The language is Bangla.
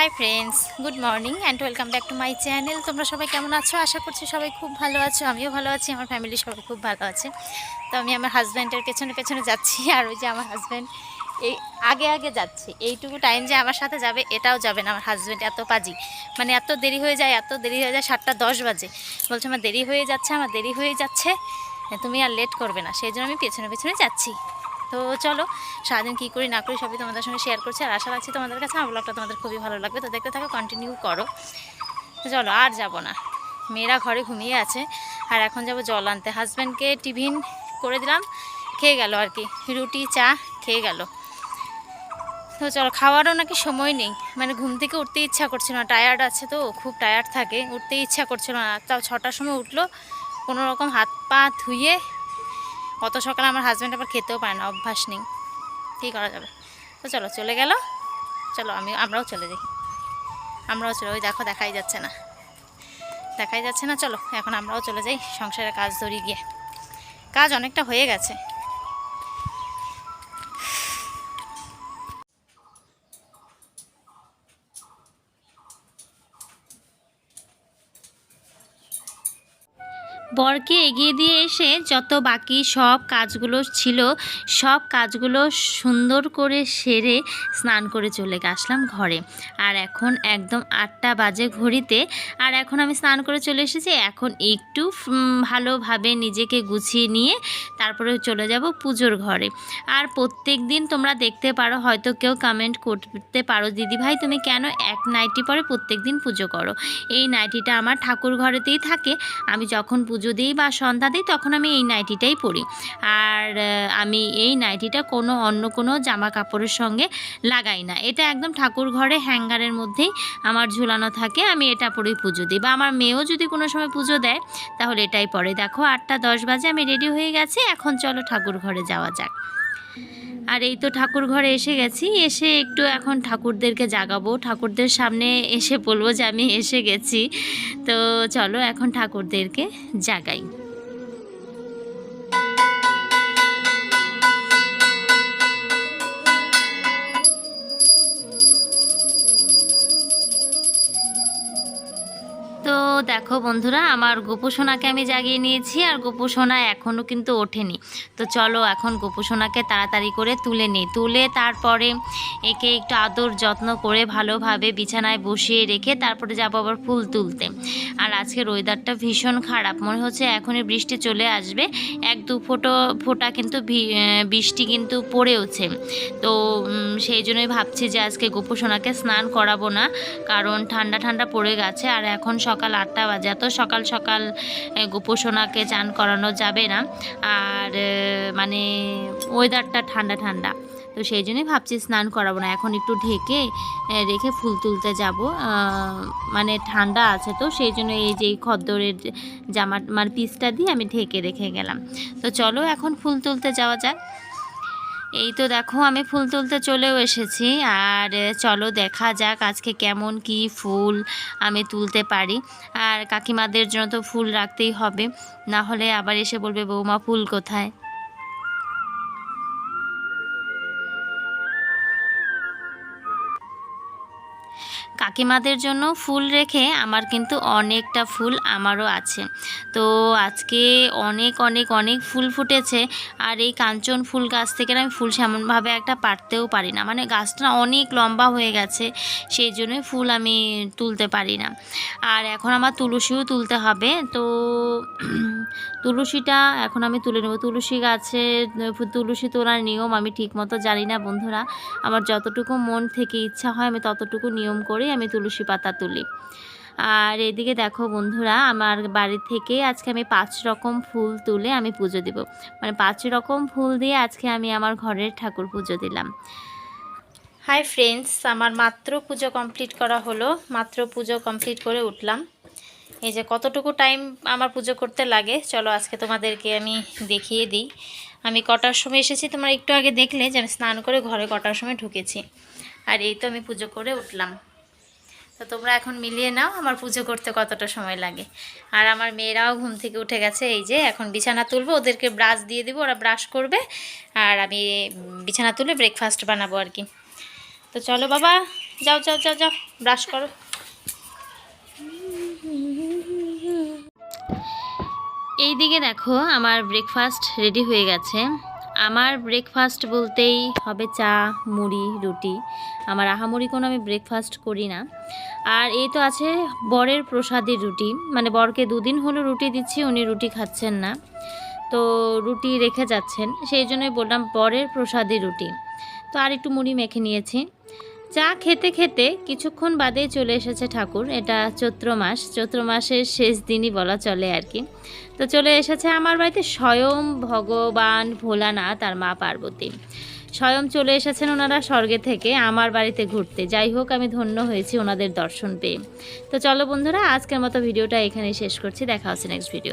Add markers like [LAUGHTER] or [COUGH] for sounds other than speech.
Hi friends good morning and welcome back to my channel তোমরা সবাই কেমন আছো? আশা করছি সবাই খুব ভালো আছো। আমিও ভালো আছি। আমার ফ্যামিলি সবাই খুব ভালো আছে। তো আমি আমার হাজব্যান্ডের পেছনে পেছনে যাচ্ছি আর ওই যে আমার হাজব্যান্ড এই আগে আগে যাচ্ছে। এইটুকু টাইম যে আমার সাথে যাবে, এটাও যাবে না। আমার হাজব্যান্ড এত পাজি। মানে এত দেরি হয়ে যায়, এত দেরি হয়ে যায় সাতটা দশ বাজে। বলছে, আমার দেরি হয়ে যাচ্ছে, আমার দেরি হয়ে যাচ্ছে। তুমি আর লেট করবে না। সেই জন্য আমি পেছনে পেছনে যাচ্ছি। তো চলো, সারাদিন কী করি না করি সবই তোমাদের সঙ্গে শেয়ার করছি। আর আশা রাখছি তোমাদের কাছে আমার ব্লগটা তোমাদের খুবই ভালো লাগবে। তো দেখতে থাকো কন্টিনিউ করো। তো চলো, আর যাব না। মেয়েরা ঘরে ঘুমিয়ে আছে। আর এখন যাব জল আনতে। হাজব্যান্ডকে টিফিন করে দিলাম, খেয়ে গেল আর কি। রুটি, চা, খেয়ে গেল। তো চলো, খাওয়ারও নাকি সময় নেই। মানে ঘুম থেকে উঠতে ইচ্ছা করছিল না। টায়ার্ড আছে তো, খুব টায়ার্ড থাকে। উঠতে ইচ্ছা করছিল না। তাও ছটার সময় উঠল। কোনো রকম হাত পা ধুয়ে অত সকালে আমার হাজব্যান্ড আবার খেতেও পারে না, অভ্যাস নেই। কী করা যাবে? তো চলো, চলে গেল। চলো, আমি, আমরাও চলে যাই। আমরাও চলে, ওই দেখো, দেখাই যাচ্ছে না। দেখাই যাচ্ছে না, চলো, এখন আমরাও চলে যাই সংসারের কাজ ধরি গিয়ে। কাজ অনেকটা হয়ে গেছে। বরকে এগিয়ে দিয়ে এসে যত বাকি সব কাজগুলো ছিল, সব কাজগুলো সুন্দর করে সেরে স্নান করে চলে আসলাম ঘরে। আর এখন একদম আটটা বাজে ঘড়িতে। আর এখন আমি স্নান করে চলে এসেছি। এখন একটু ভালোভাবে নিজেকে গুছিয়ে নিয়ে তারপরে চলে যাব পুজোর ঘরে। আর প্রত্যেক দিন তোমরা দেখতে পারো, হয়তো কেউ কমেন্ট করতে পারো, দিদি ভাই, তুমি কেন এক নাইটি পরে প্রত্যেক দিন পুজো করো? এই নাইটিটা আমার ঠাকুর ঘরেতেই থাকে। আমি যখন পুজো দিই বা সন্ধ্যা দিই, তখন আমি এই নাইটিটাই পরি। আর আমি এই নাইটিটা কোনো অন্য কোনো জামা কাপড়ের সঙ্গে লাগাই না। এটা একদম ঠাকুর ঘরে হ্যাঙ্গারের মধ্যেই আমার ঝুলানো থাকে, আমি এটা পরেই পুজো দিই। বা আমার মেয়েও যদি কোনো সময় পুজো দেয়, তাহলে এটাই পরে। দেখো, আটটা দশ বাজে, আমি রেডি হয়ে গেছি, এখন চলো ঠাকুর ঘরে যাওয়া যাক। আর এই তো ঠাকুর ঘরে এসে গেছি। এসে একটু এখন ঠাকুরদেরকে জাগাবো। ঠাকুরদের সামনে এসে বলব যে আমি এসে গেছি। তো চলো এখন ঠাকুরদেরকে জাগাই। তো দেখো বন্ধুরা, আমার গোপুসোনাকে আমি জাগিয়ে নিয়েছি আর গোপুসোনা এখনও কিন্তু ওঠেনি। তো চলো এখন গোপুসোনাকে তাড়াতাড়ি করে তুলে নিই। তুলে তারপরে একে একটু আদর যত্ন করে ভালোভাবে বিছানায় বসিয়ে রেখে তারপরে যাব আবার ফুল তুলতে। আর আজকের ওয়েদারটা ভীষণ খারাপ, মনে হচ্ছে এখনই বৃষ্টি চলে আসবে। এক দু ফোটো, ফোঁটা কিন্তু বৃষ্টি কিন্তু পড়েওছে। তো সেই জন্যই ভাবছি যে আজকে গোপুসোনাকে স্নান করাবো না, কারণ ঠান্ডা ঠান্ডা পড়ে গেছে। আর এখন সকাল আটটা বাজে এত সকাল সকাল এ, গোপুসোনাকে চান করানো যাবে না। আর মানে ওয়েদারটা ঠান্ডা ঠান্ডা। তো সেই জন্যই ভাবছি স্নান করাবো না। এখন একটু ঢেকে রেখে ফুল তুলতে যাব। মানে ঠান্ডা আছে তো সেই জন্য এই যে খদ্দরের জামা মানে পিসটা দিয়ে আমি ঢেকে রেখে গেলাম। তো চলো এখন ফুল তুলতে যাওয়া যাক। এই তো দেখো, আমি ফুল তুলতে চলেও এসেছি। আর চলো দেখা যাক আজকে কেমন কি ফুল আমি তুলতে পারি। আর কাকিমাদের জন্য তো ফুল রাখতেই হবে, না হলে আবার এসে বলবে, বৌমা, ফুল কোথায়? কাকিমাদের জন্য ফুল রেখে আমার কিন্তু অনেকটা ফুল আমারও আছে। তো আজকে অনেক অনেক অনেক ফুল ফুটেছে আর এই কাঞ্চন ফুল গাছ থেকে আমি ফুল সেমনভাবে একটা পারতেও পারি না। মানে গাছটা অনেক লম্বা হয়ে গেছে, সেই জন্যই ফুল আমি তুলতে পারি না। আর এখন আমার তুলসীও তুলতে হবে, তো [CLEARS THROAT] তুলসীটা এখন আমি তুলে নেব। তুলসী গাছে, তুলসী তোলার নিয়ম আমি ঠিকমতো জানি না বন্ধুরা। আমার যতটুকু মন থেকে ইচ্ছা হয় আমি ততটুকু নিয়ম করেই আমি তুলসী পাতা তুলি। আর এদিকে দেখো বন্ধুরা, আমার বাড়ি থেকে আজকে আমি পাঁচ রকম ফুল তুলে আমি পুজো দিব। মানে পাঁচ রকম ফুল দিয়ে আজকে আমি আমার ঘরের ঠাকুর পুজো দিলাম। হাই ফ্রেন্ডস, আমার মাত্র পুজো কমপ্লিট করা হলো। মাত্র পুজো কমপ্লিট করে উঠলাম। এই যে কতটুকু টাইম আমার পুজো করতে লাগে, চলো আজকে তোমাদেরকে আমি দেখিয়ে দিই। আমি কটার সময় এসেছি, তোমরা একটু আগে দেখলে যে আমি স্নান করে ঘরে কটার সময় ঢুকেছি। আর এই তো আমি পুজো করে উঠলাম। তো তোমরা এখন মিলিয়ে নাও, আমার পুজো করতে কতটা সময় লাগে। আর আমার মেয়েরাও ঘুম থেকে উঠে গেছে, এই যে এখন বিছানা তুলবো, ওদেরকে ব্রাশ দিয়ে দিব, ওরা ব্রাশ করবে, আর আমি বিছানা তুলে ব্রেকফাস্ট বানাবো আর কি। তো চলো বাবা, যাও যাও যাও যাও, ব্রাশ করো। এই দিকে দেখো, আমার ব্রেকফাস্ট রেডি হয়ে গেছে। আমার ব্রেকফাস্ট বলতেই হবে চা, মুড়ি, রুটি। আমার আহামুড়ি কোনো আমি ব্রেকফাস্ট করি না। আর এই তো আছে বরের প্রসাদের রুটি। মানে বরকে দুদিন হলো রুটি দিচ্ছি, উনি রুটি খাচ্ছেন না। তো রুটি রেখে যাচ্ছেন। সেই জন্যই বললাম বরের প্রসাদের রুটি। তো আর একটু মুড়ি মেখে নিয়েছি। চা খেতে খেতে কিছুক্ষণ বাদেই চলে এসেছে ঠাকুর। এটা চৈত্র মাস। চৈত্র মাসের শেষ দিনই বলা চলে আর কি। তো চলে এসেছে আমার বাড়িতে স্বয়ং ভগবান ভোলানাথ আর মা পার্বতী। স্বয়ং চলে এসেছেন ওনারা স্বর্গে থেকে আমার বাড়িতে ঘুরতে। যাই হোক, আমি ধন্য হয়েছি ওনাদের দর্শন পেয়ে। তো চলো বন্ধুরা, আজকের মতো ভিডিওটা এখানেই শেষ করছি। দেখা হচ্ছে নেক্সট ভিডিও